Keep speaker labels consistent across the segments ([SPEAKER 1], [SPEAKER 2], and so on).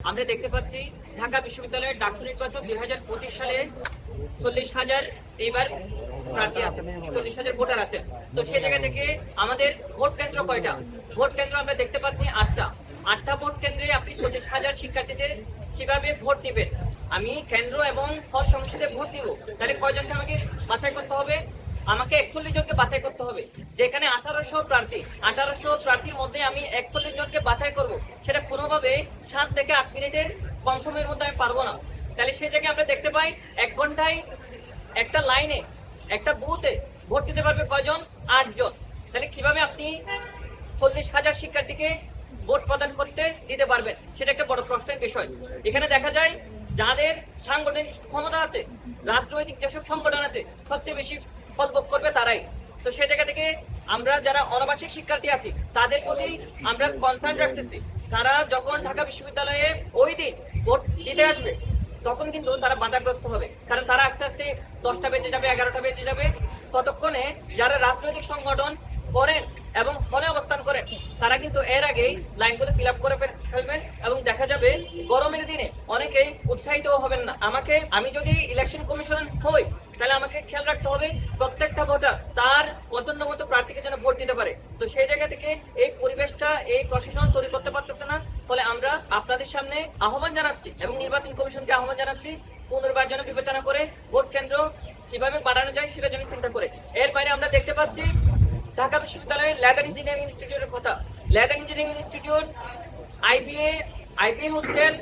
[SPEAKER 1] আমরা দেখতে পাচ্ছি ঢাকা বিশ্ববিদ্যালয়ের ডাকসু নির্বাচন দুই হাজার পঁচিশ সালে চল্লিশ হাজার এইবার প্রার্থী আছে চল্লিশ হাজার ভোটার আছে তো সেই জায়গা থেকে আমাদের ভোট কেন্দ্র কয়টা? ভোট কেন্দ্র আমরা দেখতে পাচ্ছি আটটা। আটটা ভোট কেন্দ্রে আপনি চল্লিশ হাজার শিক্ষার্থীদের কীভাবে ভোট দিবেন? আমি কেন্দ্র এবং হর সংসদে ভোট দিব। তাহলে কয়জনকে আমাকে বাছাই করতে হবে? আমাকে একচল্লিশ জনকে বাছাই করতে হবে। যেখানে আঠারোশো প্রার্থী, আঠারোশো প্রার্থীর মধ্যে আমি একচল্লিশ জনকে বাছাই করব। সেটা কোনোভাবে সাত থেকে আট মিনিটের কম সময়ের মধ্যে আমি পারব না। তাহলে সেই জায়গায় আমরা দেখতে পাই এক ঘন্টায় একটা লাইনে, একটা বুথে ভোট দিতে পারবে কয়জন? আটজন। তাহলে কীভাবে আপনি চল্লিশ হাজার শিক্ষার্থীকে ভোট প্রদান করতে দিতে পারবেন? সেটা একটা বড় প্রশ্নের বিষয়। এখানে দেখা যায় যাদের সাংগঠনিক ক্ষমতা আছে, রাজনৈতিক যেসব সংগঠন আছে, সবচেয়ে বেশি ফলভোগ করবে তারাই। তো সেই জায়গা থেকে আমরা যারা অনাবাসিক শিক্ষার্থী আছি, তাদের প্রতি আমরা কনসার্ন রাখতেছি। তারা যখন ঢাকা বিশ্ববিদ্যালয়ে ওই দিন ভোট দিতে আসবে, তখন কিন্তু তারা বাধাগ্রস্ত হবে। কারণ তারা আস্তে আস্তে দশটা বেজে যাবে, এগারোটা বেজে যাবে। ততক্ষণে যারা রাজনৈতিক সংগঠন করেন এবং হলে অবস্থান করেন, তারা কিন্তু এর আগেই লাইনগুলো ফিল আপ করে ফেলবেন এবং দেখা যাবে গরমের দিনে অনেকেই উৎসাহিত হবেন না। আমাকে, আমি যদি ইলেকশন কমিশন হই, তাহলে আমাকে খেয়াল রাখতে হবে প্রত্যেকটা ভোটার তার পছন্দ মতো প্রার্থীকে যেন ভোট দিতে পারে। তো সেই জায়গা থেকে এই পরিবেশটা, এই প্রশাসন তৈরি করতে পারতেছে ফলে আমরা আপনাদের সামনে আহ্বান জানাচ্ছি এবং নির্বাচন কমিশনকে আহ্বান জানাচ্ছি পুনর্বার যেন বিবেচনা করে ভোট কেন্দ্র কীভাবে বাড়ানো যায় সেটা যেন চিন্তা করে। এর বাইরে আমরা দেখতে পাচ্ছি ঢাকা বিশ্ববিদ্যালয়ের ল্যাডার ইঞ্জিনিয়ারিং ইনস্টিটিউটের কথা। Leather engineering institute, IBA IBA hostel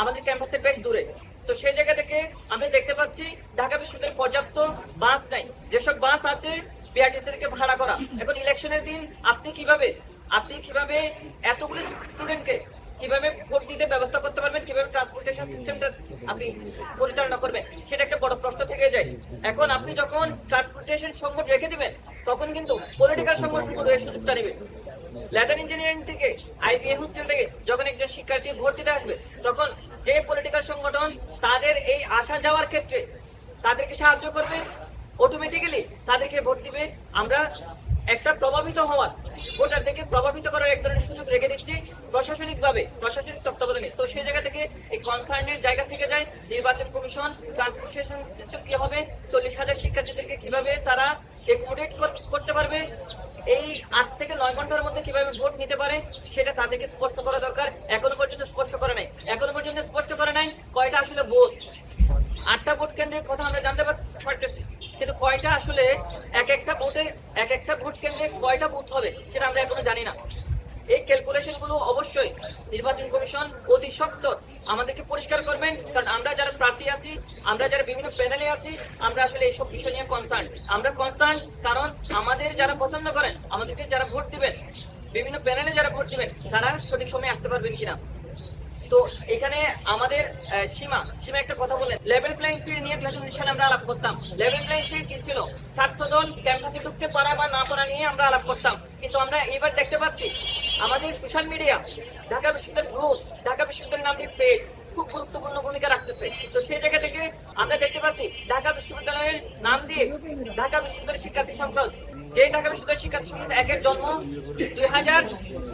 [SPEAKER 1] আমাদের ক্যাম্পাসের বেশ দূরে। তো সেই জায়গা থেকে আমরা দেখতে পাচ্ছি ঢাকা বিশ্ববিদ্যালয়ে পর্যাপ্ত বাস নাই। যেসব বাস আছে বিআরটিসিকে ভাড়া করা। এখন ইলেকশনের দিন আপনি কীভাবে আপনি কীভাবে এতগুলো স্টুডেন্টকে কীভাবে ভোট দিতে ব্যবস্থা করতে পারবেন, কীভাবে ট্রান্সপোর্টেশন সিস্টেমটা আপনি পরিচালনা করবেন, সেটা একটা বড় প্রশ্ন থেকে যায়। এখন আপনি যখন ট্রান্সপোর্টেশন সংকট রেখে দিবেন, তখন কিন্তু পলিটিক্যাল সংগঠনগুলো এর সুযোগটা নেবে। ল্যাটার ইঞ্জিনিয়ারিং থেকে আইবিএ হোস্টেল থেকে যখন একজন শিক্ষার্থী ভোট দিতে আসবে, তখন যে পলিটিক্যাল সংগঠন তাদের এই আসা যাওয়ার ক্ষেত্রে তাদেরকে সাহায্য করবে অটোমেটিক্যালি তাদেরকে ভোট দিবে। আমরা একটা প্রভাবিত হওয়ার ভোটারদেরকে প্রভাবিত করার এক ধরনের সুযোগ রেখে দিচ্ছি প্রশাসনিকভাবে, প্রশাসনিক তত্ত্বাবধানে। তো সেই জায়গা থেকে এই কনসার্নের জায়গা থেকে যায় নির্বাচন কমিশন ট্রান্সপোর্টেশন সিস্টেম কি হবে, চল্লিশ হাজার শিক্ষার্থীদেরকে কীভাবে তারা একোমোডেট করতে পারবে, এই আট থেকে নয় ঘণ্টার মধ্যে কীভাবে ভোট নিতে পারে, সেটা তাদেরকে স্পষ্ট করা দরকার। এখনও পর্যন্ত স্পষ্ট করে নাই। এখনও পর্যন্ত স্পষ্ট করে নাই কয়টা আসলে ভোট। আটটা ভোট কেন্দ্রের কথা আমরা জানতে পার- পারতেছি। কিন্তু কয়টা আসলে এক একটা ভোটে, এক একটা ভোট কেন্দ্রে কয়টা বুথ হবে সেটা আমরা এখনও জানি না। এই ক্যালকুলেশনগুলো অবশ্যই নির্বাচন কমিশন অতি শক্ত আমাদেরকে পরিষ্কার করবেন, কারণ আমরা যারা প্রার্থী আছি, আমরা যারা বিভিন্ন প্যানেলে আছি, আমরা আসলে এইসব বিষয় নিয়ে কনসার্ন আমরা কনসার্ন কারণ আমাদের যারা পছন্দ করেন, আমাদেরকে যারা ভোট দিবেন, বিভিন্ন প্যানেলে যারা ভোট দিবেন, তারা সঠিক সময়ে আসতে পারবেন কিনা। তো এখানে আমাদের সীমা সীমা একটা কথা বলেন। লেভেল প্লেইং ফিল্ড নিয়ে দু হাজার সালে আমরা আলাপ করতাম। লেভেল প্লেইং ফিল্ড কি ছিল? ছাত্রদল ক্যাম্পাসে ঢুকতে পারা বা না পারা নিয়ে আমরা আলাপ করতাম। কিন্তু আমরা এবার দেখতে পাচ্ছি, আমাদের সোশ্যাল মিডিয়া ঢাকা বিশ্ববিদ্যালয় গ্রুপ ঢাকা বিশ্ববিদ্যালয়ের নামটি পেজ খুব গুরুত্বপূর্ণ ভূমিকা রাখতেছে। তো সেই জায়গা থেকে আমরা দেখতে পাচ্ছি, ঢাকা বিশ্ববিদ্যালয়ের নাম দিয়ে ঢাকা বিশ্ববিদ্যালয় শিক্ষার্থী সংসদ যে ঢাকা বিশ্ববিদ্যালয় শিক্ষার্থী সংসদ একের জন্ম দুই হাজার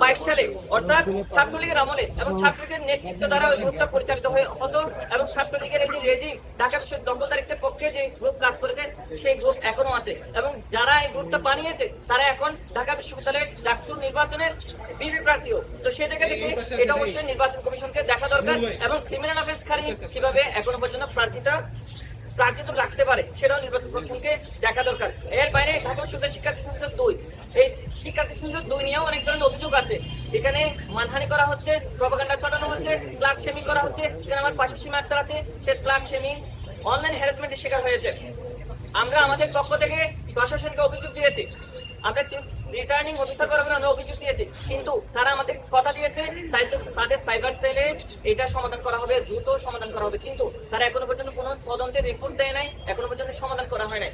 [SPEAKER 1] বাইশ সালে, অর্থাৎ ছাত্রলীগের আমলে এবং ছাত্রলীগের নেতৃত্ব দ্বারা ওই গ্রুপটা পরিচালিত হয়ে হতো এবং ছাত্রলীগের এই যে রেজিম ঢাকা বিশ্ববিদ্যালয় পক্ষে যে গ্রুপ কাজ করেছে, সেই গ্রুপ এখনও আছে। এবং যারা এই গ্রুপটা বানিয়েছে, তারা এখন ঢাকা বিশ্ববিদ্যালয়ের ডাকসু নির্বাচনের বিবি প্রার্থীও। তো সেই জায়গা থেকে এটা অবশ্যই নির্বাচন কমিশনকে দেখা দরকার এবং ক্রিমিনাল অফেন্স খারি কীভাবে এখনও পর্যন্ত প্রার্থীটা প্রার্থিত রাখতে পারে, সেটাও নির্বাচন কমিশনকে দেখা দরকার। এর বাইরে ঢাকা বিশ্ববিদ্যালয় শিক্ষার্থী সংসদ দুই। এই শিক্ষার্থী সংসদ দুই নিয়েও অনেক ধরনের অভিযোগ আছে। এখানে মানহানি করা হচ্ছে প্রপাগান্ডা ছড়ানো হচ্ছে ক্লাব শেমিং করা হচ্ছে, এখানে আমার পাশে সীমা আক্তার আছে, সে ক্লাব শেমিং অনলাইন হ্যারাসমেন্টের শিকার হয়েছে। আমরা আমাদের পক্ষ থেকে প্রশাসনকে অভিযোগ দিয়েছি। আমরা রিটার্নিং অফিসার বরাবর আমরা অভিযোগ দিয়েছে। কিন্তু তারা আমাদের কথা দিয়েছে, তাই তাদের সাইবার সেলে এটা সমাধান করা হবে, দ্রুত সমাধান করা হবে। কিন্তু তারা এখনও পর্যন্ত কোনো তদন্তের রিপোর্ট দেয় নাই, এখনও পর্যন্ত সমাধান করা হয় নাই।